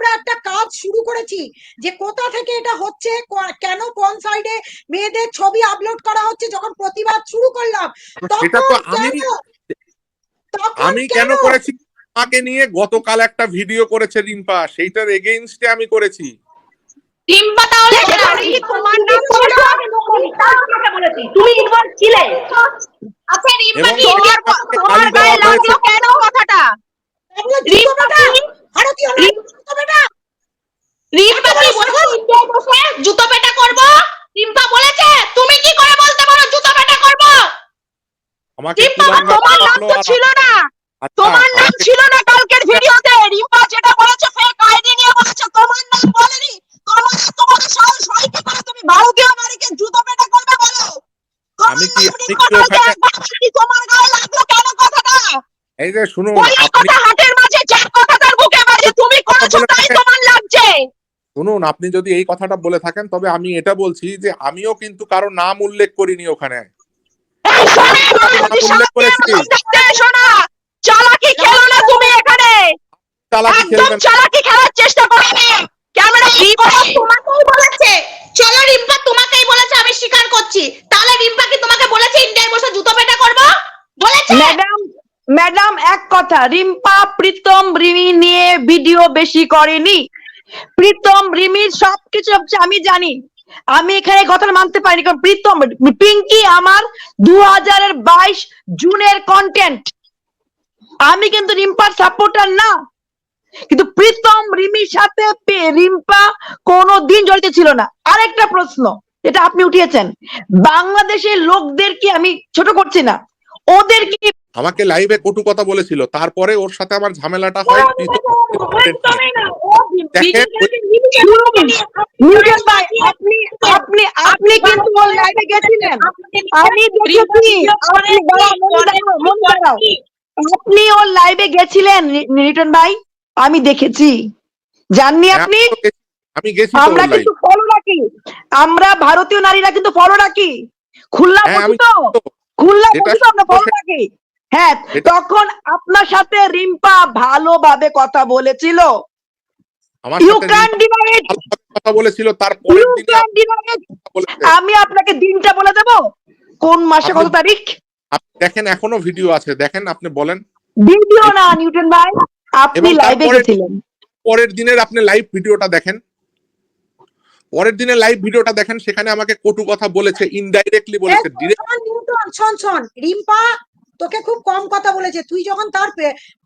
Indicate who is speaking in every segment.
Speaker 1: আমরা একটা কাজ শুরু করেছি যে কোথা থেকে এটা হচ্ছে কেন কোন সাইডে মেয়েদের ছবি আপলোড করা হচ্ছে যখন প্রতিবাদ শুরু করলাম
Speaker 2: আমি
Speaker 1: কেন
Speaker 2: করেছি? আমাকে নিয়ে গতকাল একটা ভিডিও করেছে রিম্পা সেইটার এগেইনস্টে আমি করেছি।
Speaker 3: রিম্পা তাহলে? তুমি ইনভলভ ছিলে। আচ্ছা রিম্পা কি
Speaker 2: তোমার
Speaker 3: গায়ে লাগল কেন কথাটা?
Speaker 1: বেটা ভারতীয়
Speaker 3: রিম্পা কি বলেছে ইন্ডিয়ায় বসে জুতো পেটা করব। রিম্পা বলেছে তুমি কি করে বলতে পারো জুতো পেটা করব?
Speaker 2: আমাকে
Speaker 3: তোমার নাম তো ছিল না।
Speaker 2: আচ্ছা,
Speaker 3: তোমার নাম ছিল না কালকের ভিডিওতে। রিম্পা যেটা বলেছে ফেক আইডি নিয়ে বলেছে তোমার নাম বলেনি। তোমার তোমার সাহস হয় কি করে তুমি ভারতীয় নারীকে জুতো পেটা করবে বলো।
Speaker 2: আমি কি-
Speaker 3: তোমার গায়ে লাগল কেন কথাটা?
Speaker 2: এই যে শুনুন আপনি শুনুন আপনি যদি এই কথাটা বলে থাকেন তবে আমি এটা বলছি যে আমিও কিন্তু কারও নাম উল্লেখ করিনি ওখানে।
Speaker 3: এই শোনে,
Speaker 2: আমি নাম উল্লেখ করেছি।
Speaker 3: দেখতে এসো না। চালাকি খেলো না তুমি এখানে?
Speaker 2: চালাকি খেলবেন?
Speaker 3: চালাকি খেলার চেষ্টা করবে ক্যামেরা তোমাকেই বলেছে। চলো রিম্পা তোমাকেই বলেছে আমি স্বীকার করছি। তাহলে রিম্পা কি তোমাকে বলেছে ইন্ডিয়ায় বসে জুতো পেটা করব? বলেছে?
Speaker 4: ম্যাডাম ম্যাডাম এক কথা রিম্পা প্রীতম রিমি নিয়ে ভিডিও বেশি করেনি। প্রীতম রিমির সবকিছু আমি জানি। আমি এখানে কথা মানতে পারিনি, কারণ প্রীতম, পিঙ্কি আমার দু হাজারের বাইশ জুনের কন্টেন্ট আমি কিন্তু রিম্পার সাপোর্টার না। কিন্তু প্রীতম, রিমির সাথে রিম্পা কোনো দিন জড়িত ছিল না। আরেকটা প্রশ্ন এটা আপনি উঠিয়েছেন, বাংলাদেশের লোকদেরকে আমি ছোট করছি না? ওদের কি
Speaker 2: আমাকে লাইভে কটু কথা বলেছিল তারপরে ওর সাথে আমার ঝামেলাটা হয়
Speaker 4: ভাই আপনি আপনি আপনি ওর লাইভে গেছিলেন। আমি দেখেছি। আপনি দাঁড়াও, দাঁড়াও, দাঁড়াও। আপনি ওর লাইভে গেছিলেন নি- নিউটন ভাই? আমি দেখেছি। জাননি আপনি?
Speaker 2: আমি গেছি
Speaker 4: আমরা কিন্তু ফলো রাখি আমরা ভারতীয় নারীরা কিন্তু ফলো রাখি খুলনা
Speaker 2: হ্যাঁ,
Speaker 4: খুলনা আমরা ফলো রাখি হ্যাঁ তখন আপনার সাথে রিম্পা ভালোভাবে কথা বলেছিল। ইউ ক্যান
Speaker 2: কথা
Speaker 4: ইউ ক্যান আমি আপনাকে দিনটা বলে দেব? কোন মাসে কত তারিখ?
Speaker 2: দেখেন এখনও ভিডিও আছে। দেখেন আপনি বলেন।
Speaker 4: ভিডিও না নিউটন ভাই আপনি লাইভে গেছিলেন।
Speaker 2: পরের দিনের আপনি লাইভ ভিডিওটা দেখেন। পরের দিনের লাইভ ভিডিওটা দেখেন সেখানে আমাকে কটু কথা বলেছে ইনডাইরেক্টলি বলেছে ডিরেক্ট
Speaker 1: শোন শোন। রিম্পা তোকে খুব কম কথা বলেছে তুই যখন তার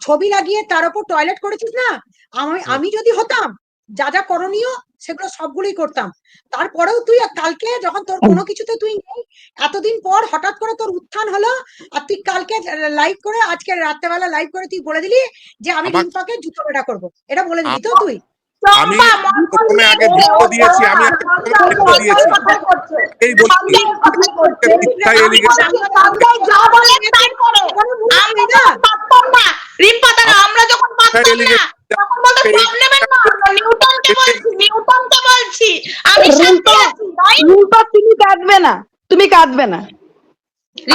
Speaker 1: ছবি লাগিয়ে তার উপর টয়লেট করেছিস না আমি আমি যদি হতাম যা যা করণীয় সেগুলো সবগুলোই করতাম তারপরেও তুই কালকে যখন তোর কোনো কিছুতে তুই নেই এতদিন পর হঠাৎ করে তোর উত্থান হলো আর তুই কালকে লাইভ করে আজকে রাত্রেবেলা লাইভ করে তুই বলে দিলি যে আমি রিম্পাকে জুতো পেটা করব এটা বলে দিলি তো তুই
Speaker 2: আমি প্রথমে আগে ভিডিও দিয়েছি আমি দিয়েছি এই বলছি মিথ্যা allegation
Speaker 3: যা বলে তাই করে
Speaker 1: কোনো মূল্য
Speaker 3: আমরা
Speaker 1: নেই না
Speaker 3: যখন পারতাম না রিম্পা দাদা আমরা যখন পারতাম না তখন বলতো প্রবলেমের না নিউটনকে বলছি নিউটনকে বলছি আমি শান্তি আছি তাই
Speaker 4: রিম্পা তুমি কাঁদবে না তুমি কাঁদবে না।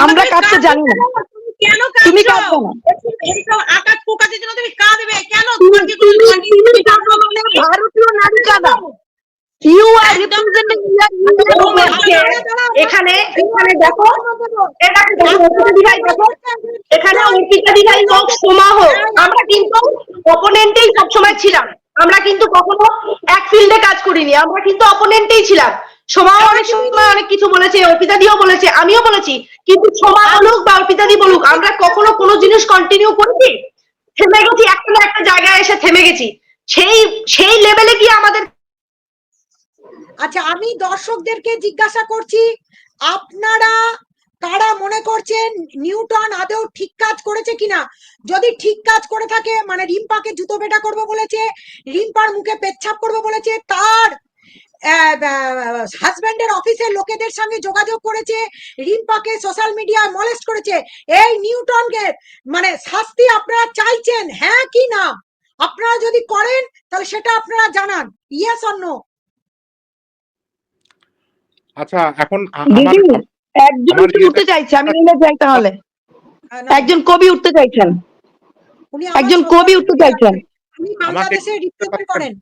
Speaker 4: আমরা কাঁদতে জানি না।
Speaker 3: কেন?
Speaker 4: তুমি কাঁদবে না।
Speaker 3: আকাশ পোকাদের জন্য তুমি কাঁদবে কেন?
Speaker 4: তুমি
Speaker 3: তোমাকে কোনো
Speaker 4: তুমি- তুমি কাঁদবে ভারতীয় নারী কাঁদা। ইউ আর রিপ্রেজেন্টিং
Speaker 3: এখানে এখানে দেখো এখানে হোক সোমা হোক আমরা কিন্তু অপোনেন্টেই সবসময় ছিলাম। আমরা কিন্তু কখনো এক ফিল্ডে কাজ করিনি আমরা কিন্তু অপোনেন্টেই ছিলাম। সোমাও অনেক সময় অনেক কিছু বলেছে অর্পিতা দিও বলেছে আমিও বলেছি। কিন্তু সোমা বলুক বা অর্পিতা দি বলুক আমরা কখনো কোনো জিনিস কন্টিনিউ করেছি থেমে গেছি একটা না একটা জায়গায় এসে থেমে গেছি। সেই সেই লেভেলে কি আমাদের
Speaker 1: আচ্ছা আমি দর্শকদেরকে জিজ্ঞাসা করছি আপনারা কারা মনে করছেন নিউটন আদৌ ঠিক কাজ করেছে কিনা? যদি ঠিক কাজ করে থাকে মানে রিম্পাকে জুতো পেটা করব বলেছে রিম্পার মুখে পেচ্ছাপ করব বলেছে তার হাজব্যান্ডের অফিসের লোকেদের সঙ্গে যোগাযোগ করেছে রিম্পাকে সোশ্যাল মিডিয়ায় মলেস্ট করেছে। এই নিউটনকে মানে শাস্তি আপনারা চাইছেন হ্যাঁ কি না? আপনারা যদি করেন তাহলে সেটা আপনারা জানান। ইয়েস অর নো
Speaker 2: আচ্ছা এখন
Speaker 4: একজন কি উঠতে চাইছে? আমি নিলে যাই তাহলে। একজন কবি উঠতে চাইছেন।
Speaker 1: উনি
Speaker 4: একজন কবি উঠতে চাইছেন।
Speaker 1: উনি বাংলাদেশে রিপ্রেজেন্ট করেন।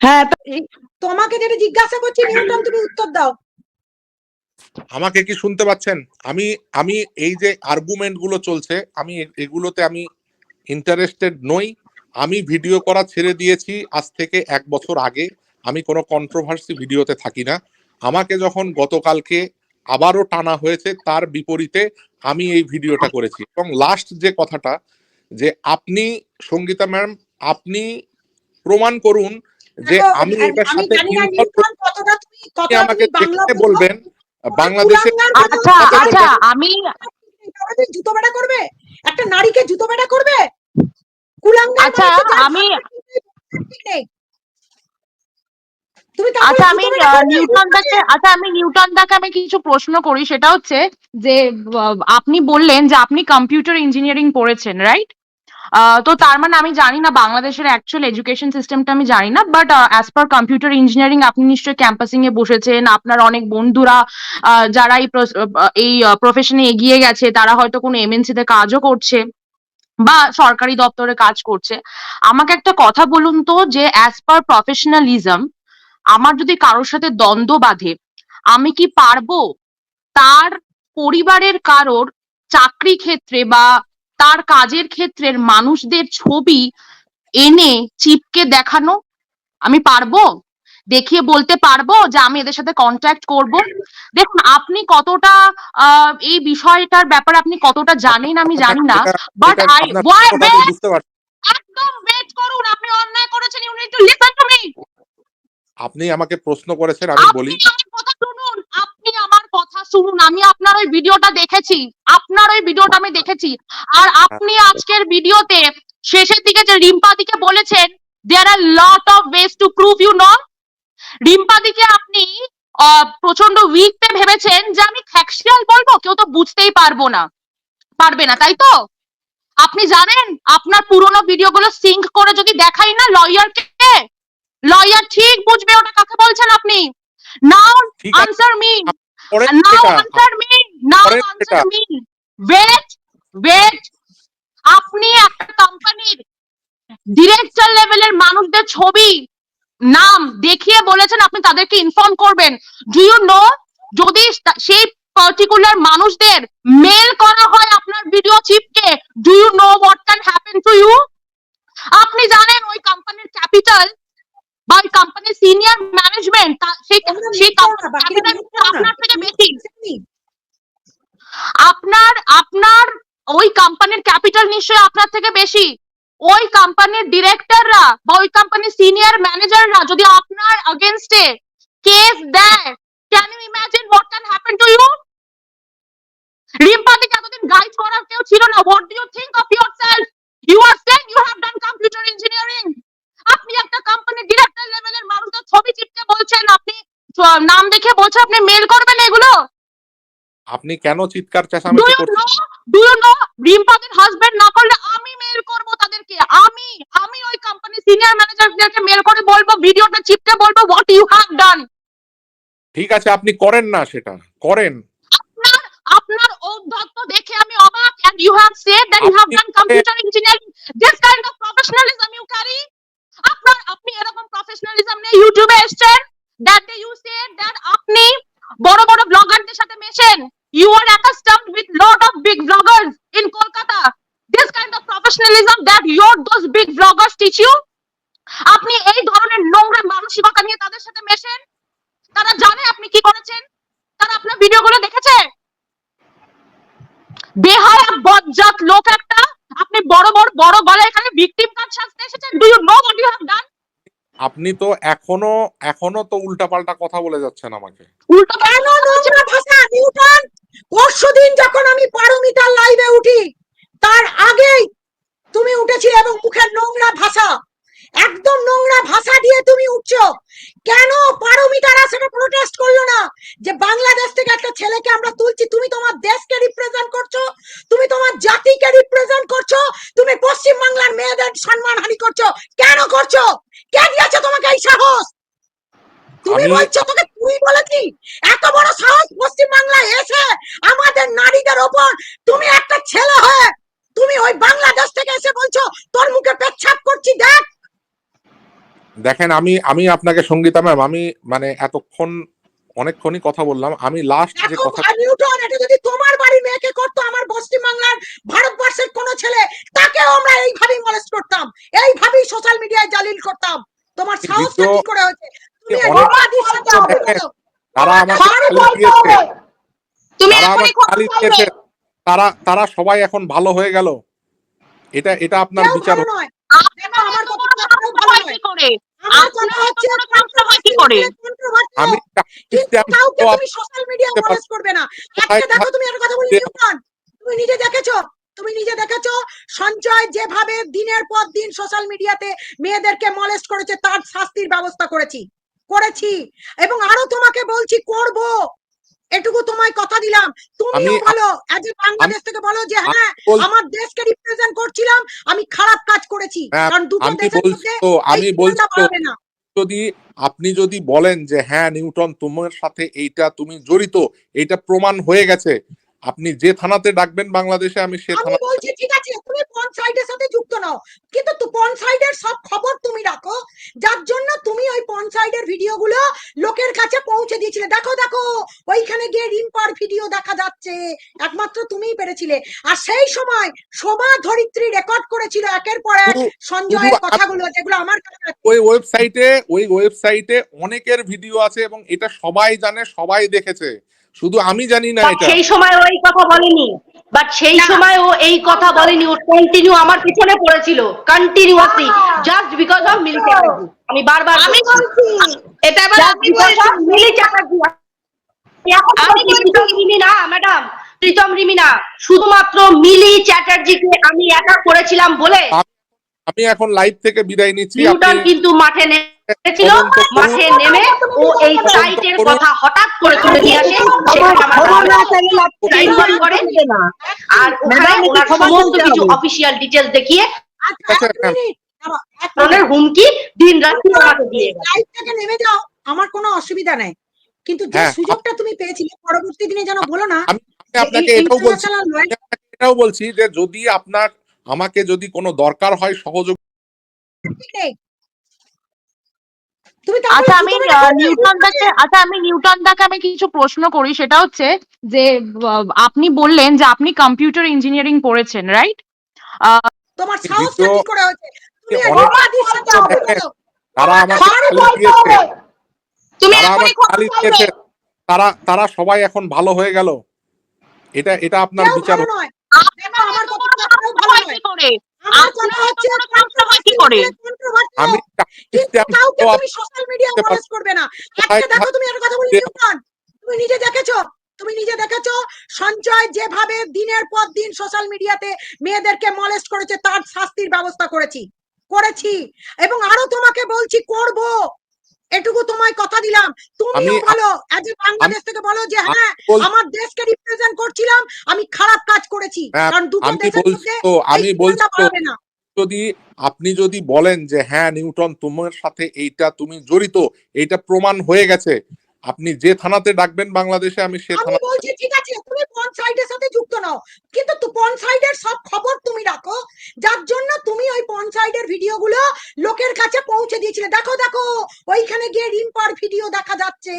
Speaker 5: হ্যাঁ তা-
Speaker 1: তোমাকে যেটা জিজ্ঞাসা করছি নিউটন তুমি উত্তর দাও।
Speaker 2: আমাকে কি শুনতে পাচ্ছেন? আমি আমি এই যে আর্গুমেন্টগুলো চলছে আমি এগুলোতে আমি ইন্টারেস্টেড নই। আমি ভিডিও করা ছেড়ে দিয়েছি আজ থেকে এক বছর আগে। আমি কোনো কন্ট্রোভার্সি ভিডিওতে থাকি না। আমাকে যখন গতকালকে আবারও টানা হয়েছে তার বিপরীতে আমি এই ভিডিওটা করেছি। এবং লাস্ট যে কথাটা যে আপনি সঙ্গীতা ম্যাম আপনি প্রমাণ করুন যে আমি এটার সাথে আমাকে দেখতে বলবেন বাংলাদেশে
Speaker 5: আচ্ছা আচ্ছা আমি
Speaker 1: জুতো বেড়া করবে? একটা নারীকে জুতো বেড়া করবে? কুলাঙ্গার
Speaker 5: আচ্ছা, আমি- আচ্ছা আমি? নিউটন দাকে আচ্ছা আমি নিউটন দাকে আমি কিছু প্রশ্ন করি। সেটা হচ্ছে যে আপনি বললেন যে আপনি কম্পিউটার ইঞ্জিনিয়ারিং পড়েছেন রাইট তো তার মানে আমি জানি না বাংলাদেশের অ্যাকচুয়াল এডুকেশন সিস্টেমটা আমি জানি না but as per computer engineering আপনি নিশ্চয়ই ক্যাম্পাসিং এ বসেছেন, আপনার অনেক বন্ধুরা যারা এই এই প্রফেশনে এগিয়ে গেছে, তারা হয়তো কোনো এমএনসি তে কাজও করছে বা সরকারি দপ্তরে কাজ করছে। আমাকে একটা কথা বলুন তো, যে অ্যাজ পার প্রফেশনালিজম আমার যদি কারোর সাথে দ্বন্দ্ব বাঁধে, আমি কি পারব? তার পরিবারের কারোর চাকরি ক্ষেত্রে বা তার কাজের ক্ষেত্রের মানুষদের ছবি এনে চিপকে দেখানো? আমি পারব? দেখিয়ে বলতে পারব যে আমি এদের সাথে কন্ট্যাক্ট করব? দেখুন আপনি কতটা এই বিষয়টার ব্যাপারে আপনি কতটা জানেন আমি জানি না বাট আই ওয়াই একদম ওয়েট করুন আপনি অন্যায় করেছেন you need to listen to me
Speaker 2: আপনি আমাকে প্রশ্ন করেছেন আমি বলি
Speaker 5: আপনি আমার কথা শুনুন আমি আপনার ওই ভিডিওটা দেখেছি। আপনার ওই ভিডিওটা আমি দেখেছি। আর আপনি আজকের ভিডিওতে শেষের দিকে যে রিম্পাদিকে বলেছেন there are lot of ways to prove you know রিম্পাদিকে আপনি প্রচণ্ড উইকতে ভেবেছেন যে আমি ফ্যাকশিয়াল বলব কেউ তো বুঝতেই পারব না। পারবে না তাই তো? আপনি জানেন আপনার পুরোনো ভিডিওগুলো সিঙ্ক করে যদি দেখাই না লয়ারকে লয়ার ঠিক বুঝবে ওটা কাকে বলছেন আপনি? Now answer me now answer me answer
Speaker 2: সেটা।
Speaker 5: মি ওয়েট ওয়েট আপনি একটা কোম্পানির ডিরেক্টর লেভেলের মানুষদের ছবি নাম দেখিয়ে বলেছেন আপনি তাদেরকে ইনফর্ম করবেন ডু ইউ নো যদি সেই পার্টিকুলার মানুষদের মেল করা হয় আপনার video চিপকে do you know what can happen to you আপনি জানেন ওই কোম্পানির ক্যাপিটাল বা ওই কোম্পানির সিনিয়র ম্যানেজমেন্ট সেই সেই। আপনার থেকে বেশি. আপনার আপনার, ওই কোম্পানির ক্যাপিটাল নিশ্চয়ই আপনার থেকে বেশি। ওই কোম্পানির ডিরেক্টররা বা ওই কোম্পানির সিনিয়র ম্যানেজাররা যদি আপনার আগেনস্টে কেস দেয় can you imagine what can happen to you রিম্পাদিকে এতদিন গাইড করার কেউ ছিল না। What do you think of yourself you are saying you have done computer engineering আপনি একটা কোম্পানির ডিরেক্টর লেভেলের মানুষদের ছবি চিপকে বলছেন, আপনি নাম দেখে বলছেন, আপনি মেল করবেন এগুলো?
Speaker 2: আপনি কেন চিৎকার
Speaker 5: ডু
Speaker 2: চেঁচামেচি করছেন?
Speaker 5: ডু ইউ নো রিম্পাদের হাজবেন্ড না করলে আমি মেল করব তাদেরকে। আমি আমি ওই কোম্পানি সিনিয়র ম্যানেজারদেরকে মেল করে বলব ভিডিওটা চিপকে বলব হোয়াট ইউ হ্যাভ ডান
Speaker 2: ঠিক আছে আপনি করেন না সেটা করেন।
Speaker 5: আপনার আপনার ঔদ্ধত্য দেখে আমি অবাক and you have that you have
Speaker 2: আপনি-
Speaker 5: done computer engineering this kind of professionalism you carry আপনার আপনি এরকম প্রফেশনালিজম নিয়ে ইউটিউবে এসেছেন that day you said that আপনি বড় বড় ব্লগারদের সাথে মেশেন you are accustomed with lot of big vloggers in Kolkata this kind of professionalism that your those big vloggers teach you আপনি এই ধরনের নোংরা মানসিকতা নিয়ে তাদের সাথে মেশেন তারা জানে আপনি কি করেছেন তারা আপনার ভিডিওগুলো দেখেছে বেহায়া বজ্জাত লোক একটা আপনি বড় বড় বড় গলায় এখানে ভিকটিম কার্ড সাজতে এসেছেন do you know what you have done
Speaker 2: আপনি তো এখনও এখনও তো উল্টাপাল্টা কথা বলে যাচ্ছেন আমাকে।
Speaker 5: উল্টো
Speaker 1: কেন নোংরা ভাষা, নিউটন। পরশুদিন যখন আমি পারমিতার লাইভে উঠি, তার আগেই তুমি উঠেছিলে এবং মুখের নোংরা ভাষা, একদম নোংরা ভাষা দিয়ে তুমি উঠছো। কেন পারমিতারা সেটা প্রোটেস্ট করল না? যে বাংলাদেশ থেকে একটা ছেলেকে আমরা তুলছি তুমি তোমার দেশকে রিপ্রেজেন্ট করছ তুমি তোমার জাতিকে রিপ্রেজেন্ট করছ তুমি পশ্চিম বাংলার মেয়েদের সম্মানহানি করছ কেন করছ? কে দিয়েছে তোমাকে এই সাহস? তুমি বলছো তোকে তুই বলেছি? এত বড় সাহস পশ্চিম বাংলায় এসে আমাদের নারীদের ওপর তুমি একটা ছেলে হয়ে তুমি ওই বাংলাদেশ থেকে এসে বলছো তোর মুখে পেচ্ছাপ করছি দেখ।
Speaker 2: দেখেন আমি আমি আপনাকে সঙ্গীতা ম্যাম আমি মানে এতক্ষণ অনেকক্ষণই কথা বললাম। আমি লাস্ট যে কথা
Speaker 1: নিউটন এটা যদি তোমার বাড়ির মেয়েকে করতো আমার পশ্চিম বাংলার ভারতবর্ষের কোন ছেলে তাকেও আমরা এইভাবেই মলেস্ট করতাম। এইভাবেই সোশ্যাল মিডিয়ায় জালিল করতাম। তোমার সাহসটা কি করে হয়েছে? তুমি অপরাধীর সাথে
Speaker 2: তারা আমাকে।
Speaker 6: তুমি এখনই
Speaker 2: গালি দিয়েছে। তারা তারা সবাই এখন ভালো হয়ে গেল। এটা এটা আপনার বিচার
Speaker 1: নয়। দেখো আমার কথা ভালো
Speaker 6: করে?
Speaker 2: আমি
Speaker 1: কাউকে তুমি সোশ্যাল মিডিয়া
Speaker 2: করতে
Speaker 1: করবে না। আজকে দেখো তুমি একটা কথা বলি তুমি নিজে দেখেছ? তুমি নিজে দেখেছ? সঞ্জয় যেভাবে দিনের পর দিন সোশ্যাল মিডিয়াতে মেয়েদেরকে মলেস্ট করেছে তার শাস্তির ব্যবস্থা করেছি। করেছি। এবং আরও তোমাকে বলছি করব। এটুকু তোমায় কথা দিলাম। তুমিও বলো এজ এ বাংলাদেশ থেকে বলো যে হ্যাঁ আমার দেশকে রিপ্রেজেন্ট করছিলাম আমি খারাপ কাজ করেছি।
Speaker 2: হ্যাঁ,
Speaker 1: কারণ দুটো দেশের
Speaker 2: বলছি
Speaker 1: মধ্যে
Speaker 2: তো আমি বলছি যদি আপনি যদি বলেন যে হ্যাঁ নিউটন তোমার সাথে এইটা তুমি জড়িত এটা প্রমাণ হয়ে গেছে আপনি যে থানাতে ডাকবেন বাংলাদেশে আমি সে থানা
Speaker 1: বলছি ঠিক আছে তুমি পন সাইডের সাথে যুক্ত নাও। কিন্তু তু পন সাইডের সব খবর তুমি রাখো। যার জন্য তুমি ওই পন সাইডের ভিডিওগুলো লোকের কাছে পৌঁছে দিয়েছিলে। দেখো দেখো ওইখানে গিয়ে রিম্পার ভিডিও দেখা যাচ্ছে। একমাত্র তুমিই পেরেছিলে। আর সেই সময় শোভা ধরিত্রী রেকর্ড করেছিল একের পর এক সঞ্জয়ের কথাগুলো যেগুলো আমার কাছে
Speaker 2: ওই ওয়েবসাইটে ওই ওয়েবসাইটে অনেকের ভিডিও আছে এবং এটা সবাই জানে সবাই দেখেছে। শুধু আমি জানি না এটা।
Speaker 6: সেই সময় ও এই কথা বলেনি। বাট সেই সময় ও এই কথা বলেনি ও কন্টিনিউ আমার পিছনে পড়েছিল continuously just because of Mili Chatterjee আমি বারবার আমি বলছি। এটা এবার আমি বলছি মিলি চ্যাটার্জি আমি প্রীতম রিমি না ম্যাডাম প্রীতম রিমিনা শুধুমাত্র মিলি চ্যাটার্জিকে আমি অ্যাটাক করেছিলাম বলে
Speaker 2: আমি এখন লাইভ থেকে বিদায় নিচ্ছি
Speaker 6: নিউটন
Speaker 2: আপনি
Speaker 6: কিন্তু মাঠে নেমেছিল
Speaker 2: করুন।
Speaker 6: মাঠে নেমে ও এই সাইটের কথা হঠাৎ করে তুলে নিয়ে আসে সেখানে করে আর ওখানে ওনার সমস্ত কিছু অফিসিয়াল ডিটেলস দেখিয়ে
Speaker 1: আচ্ছা,
Speaker 2: আচ্ছা,
Speaker 6: ওনার হুমকি দিন রাত্রি আমাকে দিয়ে
Speaker 1: থেকে নেমে যাও আমার কোনো অসুবিধা নেই। কিন্তু যে
Speaker 2: হ্যাঁ,
Speaker 1: সুযোগটা তুমি পেয়েছিলে পরবর্তী দিনে যেন বলো না
Speaker 2: আপনাকে এটাও বলছি এটাও বলছি যে যদি আপনার আমাকে যদি কোনো দরকার হয় সহযোগ।
Speaker 1: তুমি
Speaker 7: আচ্ছা আমি নিউটন দাকে আচ্ছা আমি নিউটন দাকে আমি কিছু প্রশ্ন করি। সেটা হচ্ছে যে আপনি বললেন যে আপনি কম্পিউটার ইঞ্জিনিয়ারিং পড়েছেন রাইট
Speaker 1: তোমার কি করে হয়েছে? তুমি
Speaker 2: তারা আমাকে।
Speaker 6: তুমি
Speaker 2: তারা। দিয়েছে। তারা তারা সবাই এখন ভালো হয়ে গেল। এটা এটা আপনার বিচার
Speaker 1: নয়। আমার কথা ভালো নয়।
Speaker 7: করে?
Speaker 1: আমার কথা হচ্ছে
Speaker 7: কি করে?
Speaker 2: আমি
Speaker 1: কিন্তু কাউকে তুমি সোশ্যাল মিডিয়া
Speaker 2: করতে
Speaker 1: করবে না। আজকে দেখো তুমি একটা কথা বলি তুমি নিজে দেখেছ? তুমি নিজে দেখেছ? সঞ্জয় যেভাবে দিনের পর দিন সোশ্যাল মিডিয়াতে মেয়েদেরকে মলেস্ট করেছে তার শাস্তির ব্যবস্থা করেছি। করেছি। এবং আরও তোমাকে বলছি করব। এটুকু তোমায় কথা দিলাম।
Speaker 2: আমি-
Speaker 1: বলো বাংলাদেশ থেকে বলো যে হ্যাঁ আমার দেশকে রিপ্রেজেন্ট করছিলাম আমি খারাপ কাজ করেছি।
Speaker 2: হ্যাঁ,
Speaker 1: কারণ দুটো দেশের মধ্যে
Speaker 2: আমি বলছি
Speaker 1: না।
Speaker 2: যদি আপনি যদি বলেন যে হ্যাঁ নিউটন, তোমার সাথে এইটা তুমি জড়িত, এইটা প্রমাণ হয়ে গেছে আপনি যে থানাতে ডাকবেন বাংলাদেশে আমি সে থানা
Speaker 1: বলছি ঠিক আছে তুমি সাইডের সাথে যুক্ত নাও। কিন্তু তু পন সাইডের সব খবর তুমি রাখো। যার জন্য তুমি ওই পন সাইডের ভিডিওগুলো লোকের কাছে পৌঁছে দিয়েছিলে। দেখো দেখো ওইখানে গিয়ে রিম্পার ভিডিও দেখা যাচ্ছে।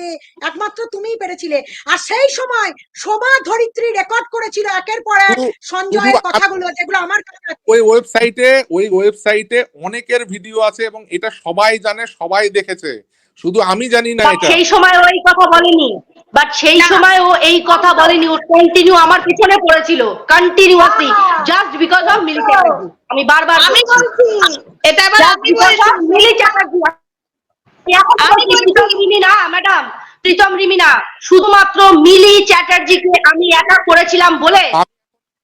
Speaker 1: একমাত্র তুমিই পেরেছিলে। আর সেই সময় শোভা ধরিত্রী রেকর্ড করেছিল একের পর এক সঞ্জয়ের কথাগুলো যেগুলো আমার কাছে
Speaker 2: ওই ওয়েবসাইটে ওই ওয়েবসাইটে অনেকের ভিডিও আছে এবং এটা সবাই জানে সবাই দেখেছে। শুধু আমি জানি না এটা।
Speaker 6: সেই সময় ও এই কথা বলেনি। বাট সেই সময় ও এই কথা বলেনি ও কন্টিনিউ আমার পিছনে পড়েছিল continuously just because of Mili Chatterjee আমি বারবার আমি বলছি। এটা এবার আমি বলছি মিলি চ্যাটার্জি আমি প্রীতম রিমি না ম্যাডাম প্রীতম রিমি না শুধুমাত্র মিলি চ্যাটার্জিকে আমি একা করেছিলাম বলে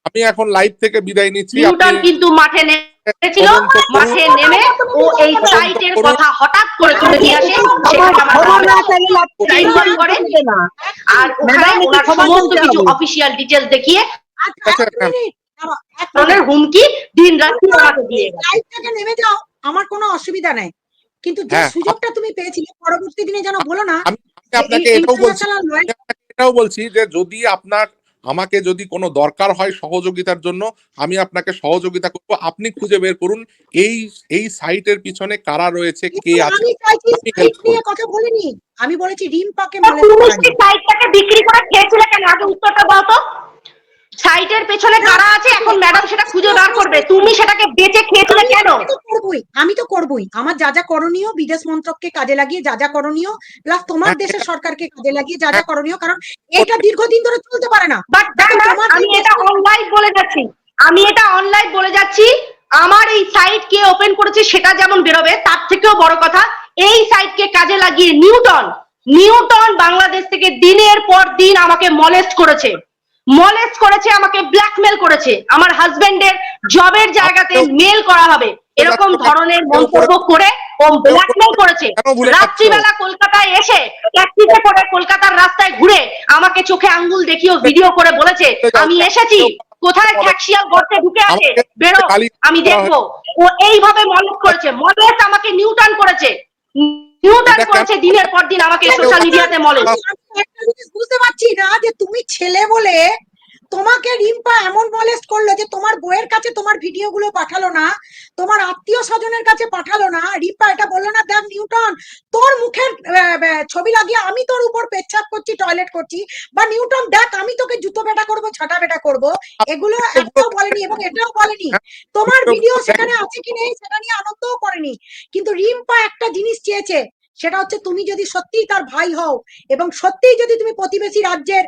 Speaker 2: আমি এখন লাইভ থেকে বিদায় নিচ্ছি
Speaker 6: নিউটন
Speaker 2: আপনি
Speaker 6: কিন্তু মাঠে নেমেছিল
Speaker 2: করুন।
Speaker 6: মাঠে নেমে ও এই সাইটের কথা হঠাৎ করে তুলে নিয়ে আসে আমার টাইম করে। আর ওখানে ওনার সমস্ত কিছু অফিসিয়াল ডিটেলস দেখিয়ে
Speaker 1: আচ্ছা
Speaker 2: আচ্ছা,
Speaker 6: ওনার হুমকি দিন রাত্রি আমাকে দিয়ে
Speaker 1: নেমে যাও আমার কোনো অসুবিধা নেই। কিন্তু যে
Speaker 2: হ্যাঁ,
Speaker 1: সুযোগটা তুমি পেয়েছিলে পরবর্তী দিনে যেন বলো না
Speaker 2: আপনাকে এটাও বলছি এটাও বলছি যে যদি আপনার আমাকে যদি কোনো দরকার হয় সহযোগিতার জন্য আমি আপনাকে সহযোগিতা করব আপনি খুঁজে বের করুন এই এই সাইটের পিছনে কারা রয়েছে কে আছে
Speaker 1: আমি। কথা বলিনি আমি বলেছি রিম্পাকে নিয়ে।
Speaker 6: সাইটটাকে বিক্রি করে খেয়েছিলে কেন আগে উত্তরটা দাও তো সাইটের পেছনে কারা আছে? এখন ম্যাডাম সেটা খুঁজে বার করবে। তুমি সেটাকে বেচে খেয়েছিলে কেন?
Speaker 1: আমি করবই আমি তো করবই। আমার যা যা করণীয় বিদেশ মন্ত্রককে কাজে লাগিয়ে যা যা করণীয় প্লাস তোমার
Speaker 2: হ্যাঁ,
Speaker 1: দেশের সরকারকে কাজে লাগিয়ে যা যা করণীয় কারণ এটা দীর্ঘদিন ধরে চলতে পারে না।
Speaker 6: বাট আমি এটা অনলাইন বলে যাচ্ছি। আমি এটা অনলাইন বলে যাচ্ছি। আমার এই সাইট কে ওপেন করেছে সেটা যেমন বেরোবে তার থেকেও বড় কথা এই সাইটকে কাজে লাগিয়ে নিউটন নিউটন বাংলাদেশ থেকে দিনের পর দিন আমাকে মলেস্ট করেছে। মলেস্ট করেছে আমাকে ব্ল্যাকমেল করেছে। আমার হাজবেন্ডের জবের জায়গাতে মেল করা হবে। এরকম ধরনের মন্তব্য করে ও ব্ল্যাকমেল করেছে? রাত্রিবেলা কলকাতায় এসে ট্যাক্সিতে করে কলকাতার রাস্তায় ঘুরে আমাকে চোখে আঙ্গুল দেখিয়ে ভিডিও করে বলেছে আমি এসেছি। কোথায় ট্যাক্সিয়াল গর্তে ঢুকে আছে? বেরো। আমি দেখব। ও এইভাবে মলেট করেছে। মলেট আমাকে নিউটার্ন করেছে। করেছে দিনের পর দিন আমাকে সোশ্যাল মিডিয়াতে মলেট
Speaker 1: আমি বুঝতে পারছি না যে তুমি ছেলে বলে তোমাকে রিম্পা এমন মলেস্ট করল যে তোমার বইয়ের কাছে তোমার ভিডিও গুলো পাঠালো না তোমার আত্মীয় স্বজনের কাছে পাঠালো না। রিম্পা এটা বলল না দেখ নিউটন তোর মুখের ছবি লাগিয়ে আমি তোর উপর পেচ্ছাপ করছি টয়লেট করছি বা নিউটন দেখ আমি তোকে জুতো বেটা করব ছাটা বেটা করব। এগুলো একটাও বলেনি এবং এটাও বলেনি। তোমার ভিডিও সেখানে আছে কি নেই সেটা নিয়ে আনন্দও করেনি। কিন্তু রিম্পা একটা জিনিস চেয়েছে সেটা হচ্ছে তুমি যদি সত্যিই তার ভাই হও এবং সত্যিই যদি তুমি প্রতিবেশী রাজ্যের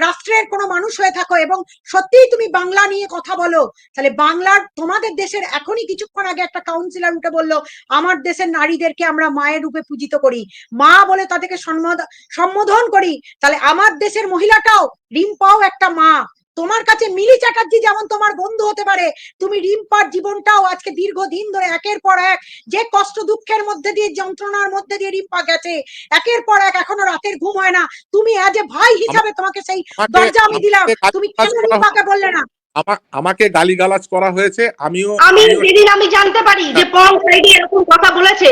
Speaker 1: রাষ্ট্রের কোনো মানুষ হয়ে থাকো এবং সত্যিই তুমি বাংলা নিয়ে কথা বলো, তাহলে বাংলার তোমাদের দেশের এখনই কিছুক্ষণ আগে একটা কাউন্সিলর উঠে বলল, আমার দেশের নারীদেরকে আমরা মায়ের রূপে পূজিত করি, মা বলে তাদেরকে সম্বোধ- সম্বোধন করি, তাহলে আমার দেশের মহিলাটাও রিম্পাও একটা মা। তোমার কাছে মিলি চ্যাটার্জি যেমন তোমার বন্ধু হতে পারে তুমি রিম্পার জীবনটাও আজকে দীর্ঘদিন ধরে একের পর এক যে কষ্ট দুঃখের মধ্যে দিয়ে যন্ত্রণার মধ্যে দিয়ে রিম্পা গেছে একের পর এক এখনও রাতের ঘুম হয় না। তুমি অ্যাজ এ ভাই হিসাবে তোমাকে সেই দরজা আমি দিলাম। তুমি কেন রিম্পাকে বললে না?
Speaker 2: আমা- আমাকে গালিগালাজ করা হয়েছে আমিও
Speaker 6: আমি যেদিন আমি জানতে পারি যে পং সাইডে এরকম কথা বলেছে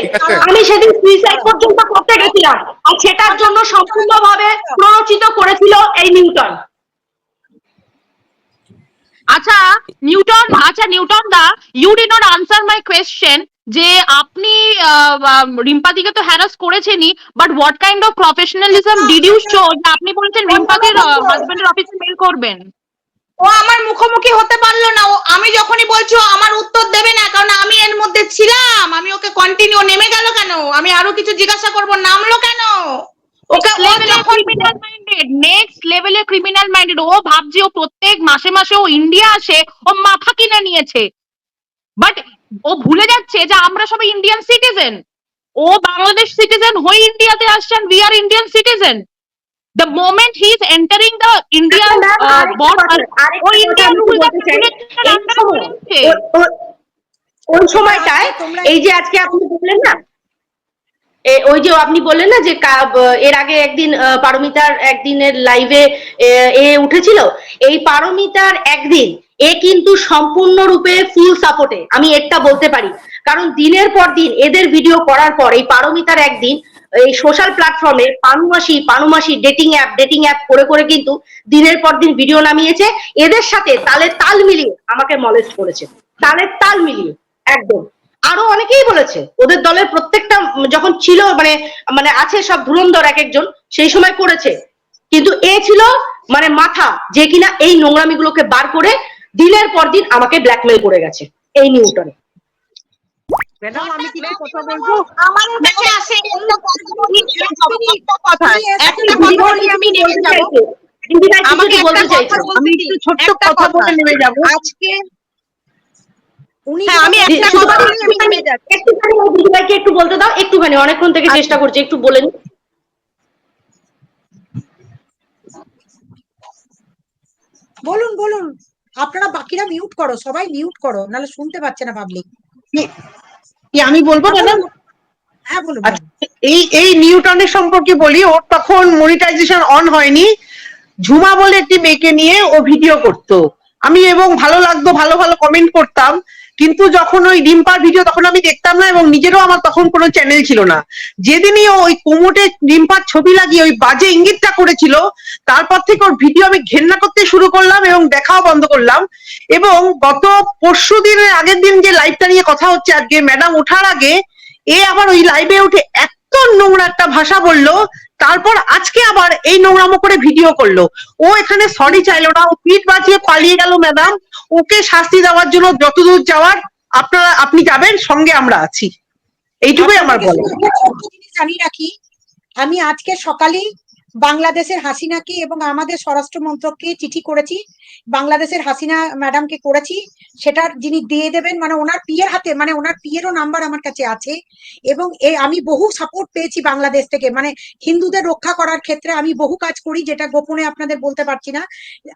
Speaker 6: আমি সেদিন সুইসাইড পর্যন্ত করতে গেছিলাম। আর সেটার জন্য সম্পূর্ণভাবে প্ররোচিত করেছিল এই নিউটন।
Speaker 5: আচ্ছা নিউটন আচ্ছা Newton the you did not answer my question যে আপনি রিম্পাদিকে তো harass করেছেনই but what kind of professionalism did you show আপনি বলছেন রিম্পাকে হাজবেন্ডের অফিসে মেল করবেন?
Speaker 3: ও আমার মুখোমুখি হতে পারল না। ও আমি যখনই বলছি ও আমার উত্তর দেবে না কারণ আমি এর মধ্যে ছিলাম। আমি ওকে কন্টিনিউ নেমে গেল কেন? আমি আরও কিছু জিজ্ঞাসা করব নামলো কেন? ওকে
Speaker 5: লেভেলে ক্রিমিনাল মাইন্ডেড নেক্সট লেভেলে ক্রিমিনাল মাইন্ডেড ও ভাবছে ও প্রত্যেক মাসে মাসে ও ইন্ডিয়া আসে ও মাথা কিনে নিয়েছে। বাট ও ভুলে যাচ্ছে যে আমরা সবাই ইন্ডিয়ান সিটিজেন ও বাংলাদেশ সিটিজেন হয়ে ইন্ডিয়াতে আসছেন we are Indian citizen moment he is entering the Indian
Speaker 6: আচ্ছা,
Speaker 5: ও-
Speaker 6: ওই সময়টায় এই যে আজকে আপনি বললেন না ওই যে আপনি বললেন না যে এর আগে একদিন পারমিতার একদিনের লাইভে এ উঠেছিল। এই পারমিতার একদিন এ কিন্তু সম্পূর্ণরূপে ফুল সাপোর্টে আমি একটা বলতে পারি। কারণ দিনের পর দিন এদের ভিডিও করার পর এই পারমিতার একদিন এই সোশ্যাল প্ল্যাটফর্মে পানুমাসি পানুমাসি ডেটিং অ্যাপ ডেটিং অ্যাপ করে করে কিন্তু দিনের পর দিন ভিডিও নামিয়েছে। এদের সাথে তালে তাল মিলিয়ে আমাকে মলেস্ট করেছে। তালে তাল মিলিয়ে, একদম। আরও অনেকেই বলেছে ওদের দলের প্রত্যেকটা যখন ছিল মানে মানে আছে সব ধুরন্ধর এক একজন সেই সময় করেছে। কিন্তু এ ছিল মানে মাথা যে কিনা এই নোংরামিগুলোকে বার করে দিনের পর দিন আমাকে ব্ল্যাকমেল করে গেছে এই নিউটনে
Speaker 8: ম্যাডাম আমি কিছু কথা বলব?
Speaker 3: আমার কাছে আসে একটা কথা একটা কথা বলি আমি নেমে যাব আমাকে
Speaker 6: আমাকে বলতে
Speaker 3: একটা
Speaker 8: আমি একটু ছোট্ট কথা বলে নেমে যাব।
Speaker 3: আজকে
Speaker 1: উনি
Speaker 3: হ্যাঁ আমি একটা
Speaker 6: শুধু
Speaker 3: কথা বলি আমি
Speaker 6: একটুখানি দিদিভাইকে একটু বলতে দাও একটুখানি অনেকক্ষণ থেকে চেষ্টা করছি একটু বলেন
Speaker 1: বলুন বলুন। আপনারা বাকিরা মিউট করো সবাই মিউট করো নাহলে শুনতে পাচ্ছে না পাবলিক
Speaker 8: কি আমি বলব ম্যাডাম
Speaker 1: হ্যাঁ বলুন
Speaker 8: আচ্ছা, এই এই নিউটনের সম্পর্কে বলি ওর তখন মনিটাইজেশন অন হয়নি। ঝুমা বলে একটি মেয়েকে নিয়ে ও ভিডিও করতো। আমি এবং ভালো লাগতো ভালো ভালো কমেন্ট করতাম। কিন্তু যখন ওই ডিম্পার ভিডিও তখন আমি দেখতাম না এবং নিজেরও আমার তখন কোনো চ্যানেল ছিল না। যেদিনই ওই কোমোটে ডিম্পার ছবি লাগিয়ে ওই বাজে ইঙ্গিতটা করেছিল, তারপর থেকে ওর ভিডিও আমি ঘেন্না করতে শুরু করলাম এবং দেখাও বন্ধ করলাম এবং গত পরশু দিনের আগের দিন যে লাইভটা নিয়ে কথা হচ্ছে আজকে ম্যাডাম ওঠার আগে এ আবার ওই লাইভে উঠে এত নোংরা একটা ভাষা বলল তারপর আজকে আবার এই নোংরামো করে ভিডিও করল। ও এখানে সরি চাইলো না ও পিঠ বাঁচিয়ে পালিয়ে গেল ম্যাডাম ওকে শাস্তি দেওয়ার জন্য যতদূর যাওয়ার আপনারা আপনি যাবেন সঙ্গে আমরা আছি। এইটুকুই আমার বলা
Speaker 1: জানিয়ে রাখি আমি আজকে সকালেই বাংলাদেশের হাসিনাকে এবং আমাদের স্বরাষ্ট্র মন্ত্রককে চিঠি করেছি। বাংলাদেশের হাসিনা ম্যাডামকে করেছি, সেটার যিনি দিয়ে দেবেন মানে ওনার পিয়ের হাতে মানে ওনার পিয়েরও নাম্বার আমার কাছে আছে। এবং এ, আমি বহু সাপোর্ট পেয়েছি বাংলাদেশ থেকে। মানে হিন্দুদের রক্ষা করার ক্ষেত্রে আমি বহু কাজ করি, যেটা গোপনে আপনাদের বলতে পারছি না।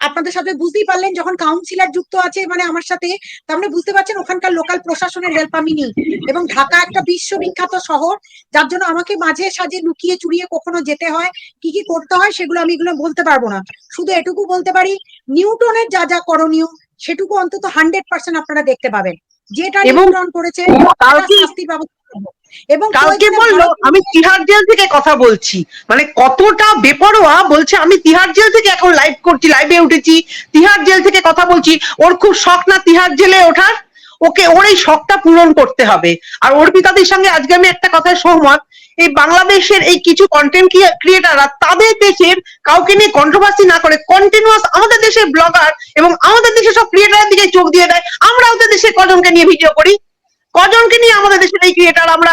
Speaker 1: আপনাদের সাথে বুঝতেই পারলেন, যখন কাউন্সিলর যুক্ত আছে মানে আমার সাথে মানে বুঝতে পারছেন ওখানকার লোকাল প্রশাসনের হেল্প আমি নিই। এবং ঢাকা একটা বিশ্ববিখ্যাত শহর, যার জন্য আমাকে মাঝে সাঝে লুকিয়ে চুরিয়ে কখনো যেতে হয়, কি কি করতে হয়, সেগুলো আমি এগুলো বলতে পারব না। শুধু এটুকু বলতে পারি নিউটনের যা যা করণীয় সেটুকু অন্তত হান্ড্রেড পার্সেন্ট আপনারা দেখতে পাবেন। যেটা নিউটন করেছে শাস্তির ব্যবস্থা এবং
Speaker 8: কালকে বলল আমি তিহার জেল থেকে কথা বলছি। মানে কতটা বেপরোয়া বলছে আমি তিহার জেল থেকে এখন লাইভ করছি লাইভে উঠেছি। তিহার জেল থেকে কথা বলছি। ওর খুব শখ না তিহার জেলে ওঠার? ওকে ওর এই শখটা পূরণ করতে হবে। আর অর্পিতাদের সঙ্গে আজকে আমি একটা কথায় সহমত এই বাংলাদেশের এই কিছু কন্টেন্ট ক্রিয়েটাররা তাদের দেশের কাউকে নিয়ে কন্ট্রোভার্সি না করে কন্টিনিউয়াস আমাদের দেশের ব্লগার এবং আমাদের দেশের সব ক্রিয়েটারের দিকে চোখ দিয়ে দেয়। আমরা ওদের দেশের কজনকে নিয়ে ভিডিও করি। কজনকে নিয়ে আমাদের দেশের এই ক্রিয়েটার আমরা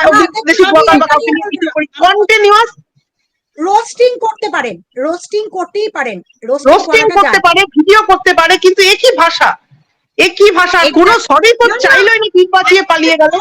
Speaker 8: দেশের ব্লগার বা কাউকে নিয়ে ভিডিও করি। কন্টিনিউয়াস
Speaker 1: রোস্টিং করতে পারেন। রোস্টিং করতেই পারেন। রোস্টিং
Speaker 8: করতে পারে ভিডিও করতে পারে কিন্তু একই ভাষা একই ভাষা. কোনো সরি তো চাইলোই না কি বাঁচিয়ে পালিয়ে গেল।